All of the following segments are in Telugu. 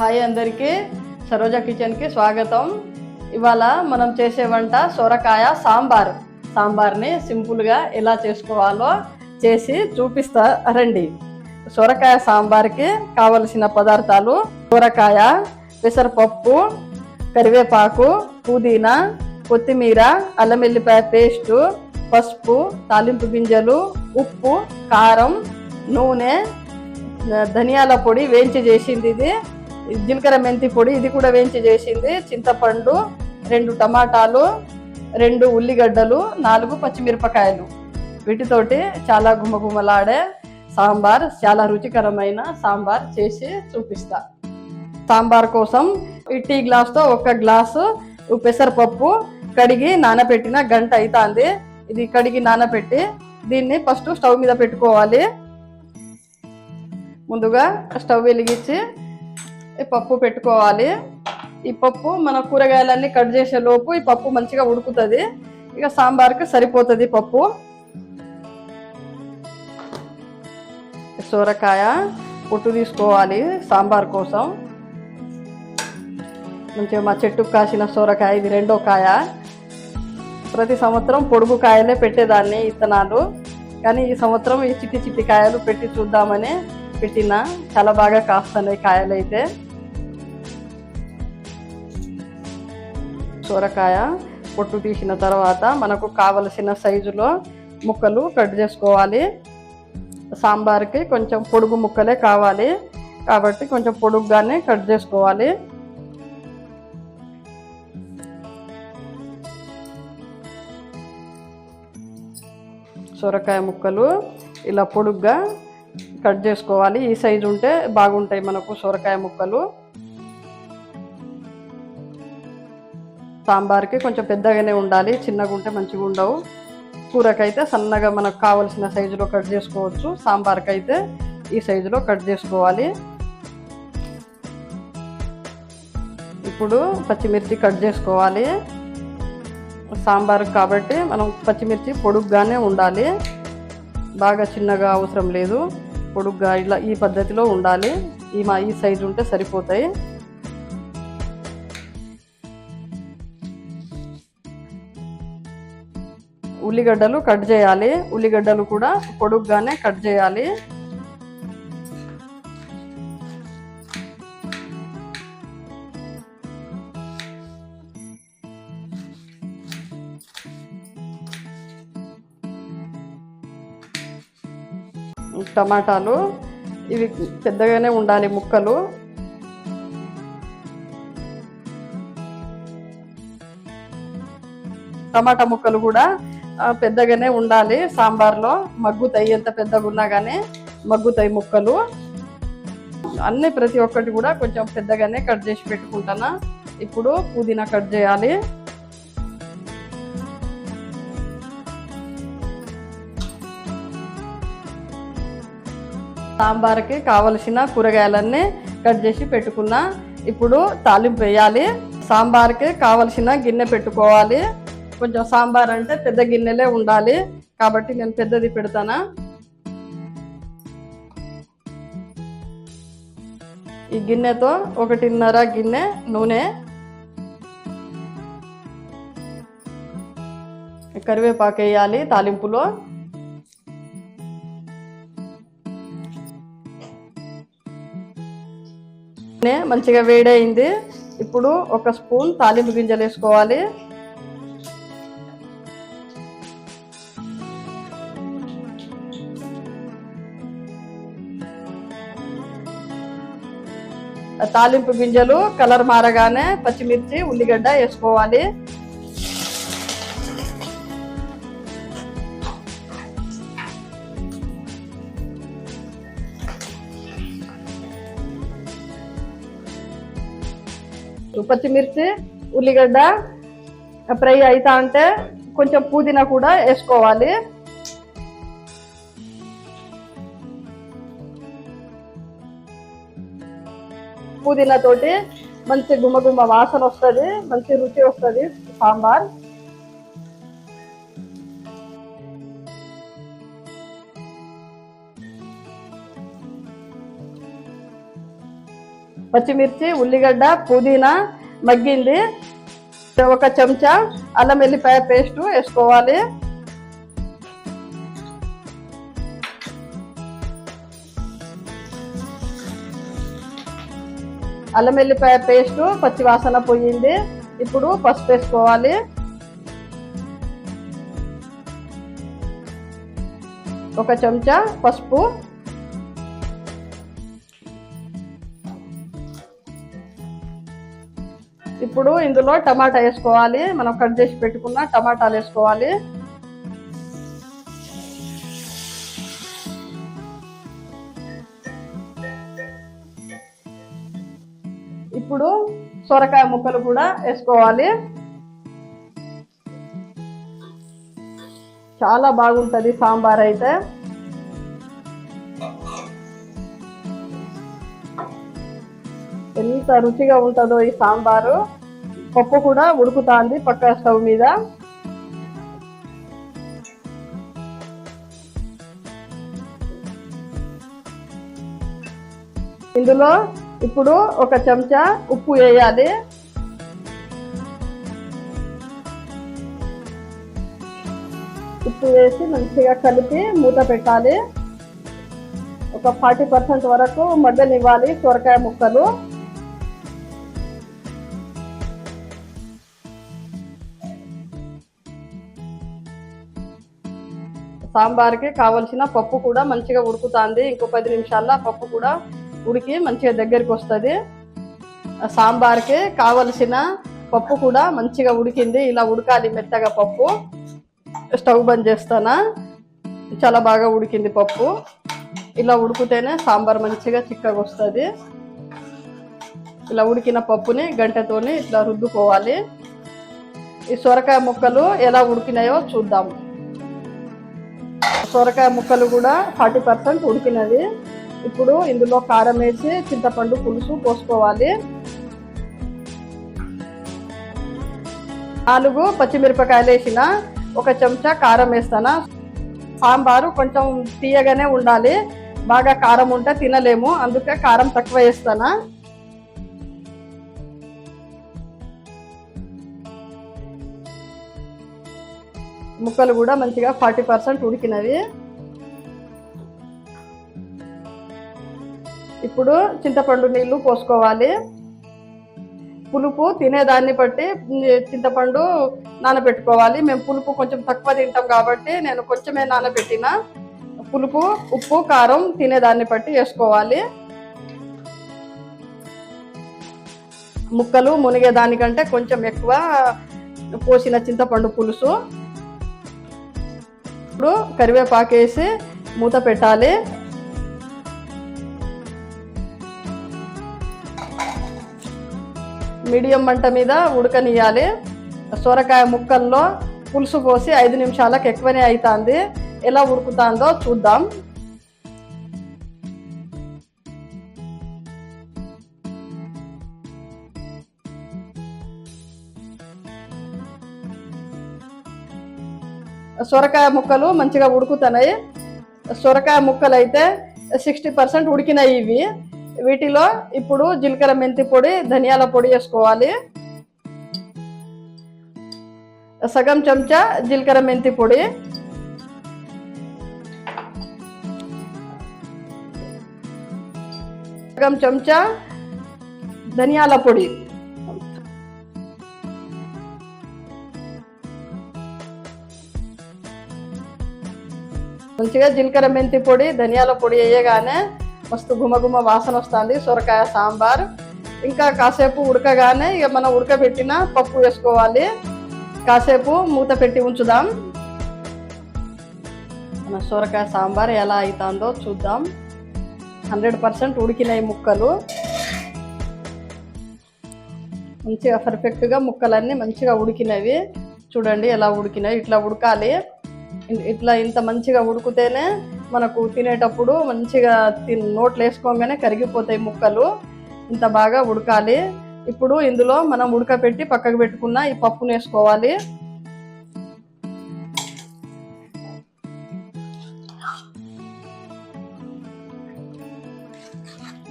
హాయ్ అందరికీ. సరోజ కిచెన్కి స్వాగతం. ఇవాళ మనం చేసే వంట సొరకాయ సాంబార్. సాంబార్ని సింపుల్గా ఎలా చేసుకోవాలో చేసి చూపిస్తా రండి. సొరకాయ సాంబార్కి కావలసిన పదార్థాలు సొరకాయ పెసరపప్పు కరివేపాకు పుదీనా కొత్తిమీర అల్లం వెల్లిపాయ పేస్టు పసుపు తాలింపు గింజలు ఉప్పు కారం నూనె ధనియాల పొడి వేయించి చేసింది ఇది. జీలకర్ర మెంతి పొడి ఇది కూడా వేయించి చేసింది చింతపండు రెండు టమాటాలు రెండు ఉల్లిగడ్డలు నాలుగు పచ్చిమిరపకాయలు. వీటితోటి చాలా గుమగుమలాడే సాంబార్ చాలా రుచికరమైన సాంబార్ చేసి చూపిస్తా. సాంబార్ కోసం ఈ టీ గ్లాస్తో ఒక గ్లాసు పెసరపప్పు కడిగి నానబెట్టిన గంట అవుతుంది ఇది కడిగి నానబెట్టి దీన్ని ఫస్ట్ స్టవ్ మీద పెట్టుకోవాలి. ముందుగా స్టవ్ వెలిగించి పప్పు పెట్టుకోవాలి. ఈ పప్పు మన కూరగాయలన్నీ కట్ చేసే లోపు ఈ పప్పు మంచిగా ఉడుకుతుంది. ఇక సాంబార్కి సరిపోతుంది పప్పు. సొరకాయ పొట్టు తీసుకోవాలి సాంబార్ కోసం. మంచిగా మా చెట్టుకు కాసిన సొరకాయ ఇది రెండో కాయ. ప్రతి సంవత్సరం పొడుగు కాయలే పెట్టేదాన్ని ఇత్తనాలు. కానీ ఈ సంవత్సరం ఈ చిట్టి చిట్టి కాయలు పెట్టి చూద్దామని పెట్టిన. చాలా బాగా కాస్తున్నాయి కాయలు అయితే సొరకాయ పొట్టు తీసిన తర్వాత మనకు కావలసిన సైజులో ముక్కలు కట్ చేసుకోవాలి. సాంబార్కి కొంచెం పొడుగు ముక్కలే కావాలి. కాబట్టి కొంచెం పొడుగ్గానే కట్ చేసుకోవాలి. సొరకాయ ముక్కలు ఇలా పొడుగ్గా కట్ చేసుకోవాలి. ఈ సైజు ఉంటే బాగుంటాయి మనకు సొరకాయ ముక్కలు. సాంబార్కి కొంచెం పెద్దగానే ఉండాలి చిన్నగా ఉంటే మంచిగా ఉండవు. కూరకైతే సన్నగా మనకు కావలసిన సైజులో కట్ చేసుకోవచ్చు. సాంబార్కి అయితే ఈ సైజులో కట్ చేసుకోవాలి. ఇప్పుడు పచ్చిమిర్చి కట్ చేసుకోవాలి. సాంబార్ కాబట్టి మనం పచ్చిమిర్చి పొడుగ్గానే ఉండాలి. బాగా చిన్నగా అవసరం లేదు. పొడుగ్గా ఇలా ఈ పద్ధతిలో ఉండాలి. ఈ మా ఈ సైజు ఉంటే సరిపోతాయి. ఉల్లిగడ్డలు కట్ చేయాలి. ఉల్లిగడ్డలు కూడా పొడుగ్గానే కట్ చేయాలి. టమాటాలు ఇవి పెద్దగానే ఉండాలి ముక్కలు. టమాటా ముక్కలు కూడా పెద్దగానే ఉండాలి. సాంబార్లో మగ్గుతాయి ఎంత పెద్దగా ఉన్నా కానీ మగ్గుతాయి ముక్కలు. అన్ని ప్రతి ఒక్కటి కూడా కొంచెం పెద్దగానే కట్ చేసి పెట్టుకుంటానా. ఇప్పుడు పుదీనా కట్ చేయాలి. సాంబార్కి కావలసిన కూరగాయలన్నీ కట్ చేసి పెట్టుకున్నా. ఇప్పుడు తాలింపు వేయాలి. సాంబార్కి కావలసిన గిన్నె పెట్టుకోవాలి. కొంచెం సాంబార్ అంటే పెద్ద గిన్నెలే ఉండాలి. కాబట్టి నేను పెద్దది పెడతానా? ఈ గిన్నెతో ఒకటిన్నర గిన్నె నూనె కరివేపాకు వేయాలి తాలింపులో. మంచిగా వేడైంది ఇప్పుడు ఒక స్పూన్ తాలింపు గింజలు వేసుకోవాలి. తాలింపు గింజలు కలర్ మారగానే పచ్చిమిర్చి ఉల్లిగడ్డ వేసుకోవాలి. పచ్చిమిర్చి ఉల్లిగడ్డ ఫ్రై అవుతా అంటే కొంచెం పుదీనా కూడా వేసుకోవాలి. పుదీనా తోటి మంచి గుమ్మగుమ్మ వాసన వస్తుంది మంచి రుచి వస్తుంది సాంబార్. పచ్చిమిర్చి ఉల్లిగడ్డ పుదీనా మగ్గింది. ఒక చెంచా అల్లం వెల్లిపాయ పేస్ట్ వేసుకోవాలి. అల్లం వెల్లిపాయ పేస్ట్ పచ్చి వాసన పోయింది. ఇప్పుడు పసుపు వేసుకోవాలి. ఒక చెంచా పసుపు. ఇప్పుడు ఇందులో టమాటా వేసుకోవాలి. మనం కట్ చేసి పెట్టుకున్న టమాటాలు వేసుకోవాలి. సొరకాయ ముక్కలు కూడా వేసుకోవాలి. చాలా బాగుంటుంది సాంబార్ అయితే. ఎంత రుచిగా ఉంటుందో ఈ సాంబారు. పప్పు కూడా ఉడుకుతాంది పక్క స్టవ్ మీద. ఇందులో ఇప్పుడు ఒక చెంచా ఉప్పు వేయాలి. ఉప్పు వేసి మంచిగా కలిపి మూత పెట్టాలి. ఒక ఫార్టీ పర్సెంట్ వరకు మగ్గనివ్వాలి సొరకాయ ముక్కలు. సాంబార్కి కావలసిన పప్పు కూడా మంచిగా ఉడుకుతుంది. ఇంకో పది నిమిషాల్లో పప్పు కూడా ఉడికి మంచిగా దగ్గరికి వస్తుంది. సాంబార్కి కావలసిన పప్పు కూడా మంచిగా ఉడికింది. ఇలా ఉడకాలి మెత్తగా పప్పు. స్టవ్ బంద్ చేస్తానా? చాలా బాగా ఉడికింది పప్పు. ఇలా ఉడికితేనే సాంబార్ మంచిగా చిక్కగా వస్తుంది. ఇలా ఉడికిన పప్పుని గంటతోని ఇట్లా రుద్దుకోవాలి. ఈ సొరకాయ ముక్కలు ఎలా ఉడికినాయో చూద్దాము సొరకాయ ముక్కలు కూడా ఫార్టీ పర్సెంట్ ఉడికినది ఇప్పుడు ఇందులో కారం వేసి చింతపండు పులుసు పోసుకోవాలి. నాలుగు పచ్చిమిరపకాయలు వేసిన ఒక చెంచా కారం వేస్తానా. సాంబారు కొంచెం తీయగానే ఉండాలి. బాగా కారం ఉంటే తినలేము. అందుకే కారం తక్కువ వేస్తానా. ముక్కలు కూడా మంచిగా ఫార్టీ పర్సెంట్ ఉడికినవి. ఇప్పుడు చింతపండు నీళ్ళు పోసుకోవాలి. పులుపు తినేదాన్ని బట్టి చింతపండు నానబెట్టుకోవాలి. మేము పులుపు కొంచెం తక్కువ తింటాం కాబట్టి నేను కొంచెమే నానబెట్టిన పులుపు ఉప్పు కారం తినేదాన్ని బట్టి వేసుకోవాలి. ముక్కలు మునిగే దానికంటే కొంచెం ఎక్కువ పోసిన చింతపండు పులుసు. ఇప్పుడు కరివేపాకు వేసి మూత పెట్టాలి. మీడియం మంట మీద ఉడకనియాలి సొరకాయ ముక్కల్లో పులుసు పోసి ఐదు నిమిషాలకు ఎక్కువనే అవుతుంది ఎలా ఉడుకుతుందో చూద్దాం. సొరకాయ ముక్కలు మంచిగా ఉడుకుతున్నాయి. సొరకాయ ముక్కలు అయితే సిక్స్టీ పర్సెంట్ ఉడికినాయి ఇవి. వీటిలో ఇప్పుడు జీలకర్ర మెంతి పొడి ధనియాల పొడి వేసుకోవాలి. సగం చెంచా జీలకర్ర మెంతి పొడి. సగం చెంచా ధనియాల పొడి. మంచిగా జీలకర్ర మెంతి పొడి ధనియాల పొడి వేయగానే మస్తు గుమగుమ వాసన వస్తుంది సొరకాయ సాంబార్. ఇంకా కాసేపు ఉడకగానే ఇక మనం ఉడకబెట్టిన పప్పు వేసుకోవాలి. కాసేపు మూత పెట్టి ఉంచుదాం. మన సొరకాయ సాంబార్ ఎలా అవుతుందో చూద్దాం. హండ్రెడ్ పర్సెంట్ ఉడికినాయి ముక్కలు. మంచిగా పర్ఫెక్ట్గా ముక్కలన్నీ మంచిగా ఉడికినవి. చూడండి ఎలా ఉడికినాయి. ఇట్లా ఉడకాలి. ఇట్లా ఇంత మంచిగా ఉడికితేనే మనకు తినేటప్పుడు మంచిగా తిన్ నోట్లు వేసుకోగానే కరిగిపోతాయి ముక్కలు. ఇంత బాగా ఉడకాలి. ఇప్పుడు ఇందులో మనం ఉడకపెట్టి పక్కకు పెట్టుకున్న ఈ పప్పును వేసుకోవాలి.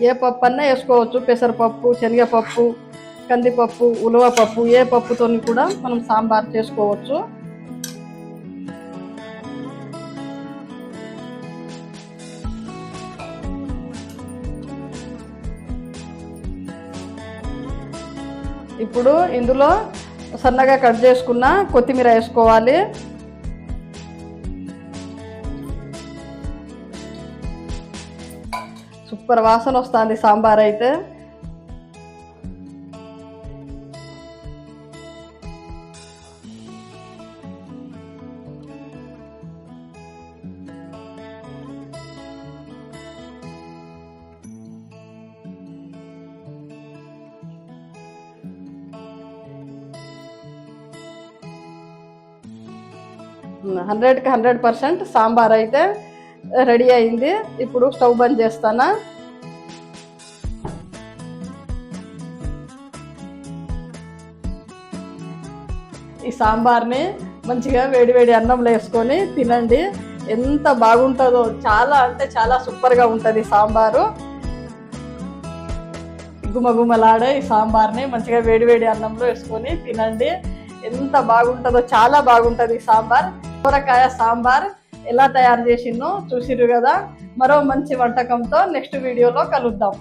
ఏ పప్పు అన్నా వేసుకోవచ్చు. పెసరపప్పు శనగపప్పు కందిపప్పు ఉలవపప్పు ఏ పప్పుతో కూడా మనం సాంబార్ చేసుకోవచ్చు. ఇప్పుడు ఇందులో సన్నగా కట్ చేసుకున్న కొత్తిమీర వేసుకోవాలి. సూపర్ వాసన వస్తుంది సాంబార్ అయితే. హండ్రెడ్కి హండ్రెడ్ పర్సెంట్ సాంబార్ అయితే రెడీ అయింది. ఇప్పుడు స్టవ్ బంద్ చేస్తానా? ఈ సాంబార్ని మంచిగా వేడివేడి అన్నంలో వేసుకొని తినండి. ఎంత బాగుంటుందో చాలా అంటే చాలా సూపర్గా ఉంటుంది సాంబారు. గుమగుమలాడే ఈ సాంబార్ని మంచిగా వేడివేడి అన్నంలో వేసుకొని తినండి. ఎంత బాగుంటుందో చాలా బాగుంటుంది ఈ సాంబార్. కూరకాయ సాంబార్ ఎలా తయారు చేసిందో చూసిరు కదా. మరో మంచి వంటకంతో నెక్స్ట్ వీడియోలో కలుద్దాం.